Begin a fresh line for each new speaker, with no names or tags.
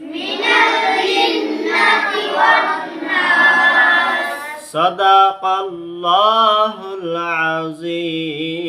من الجنة والناس. صدق الله العظيم.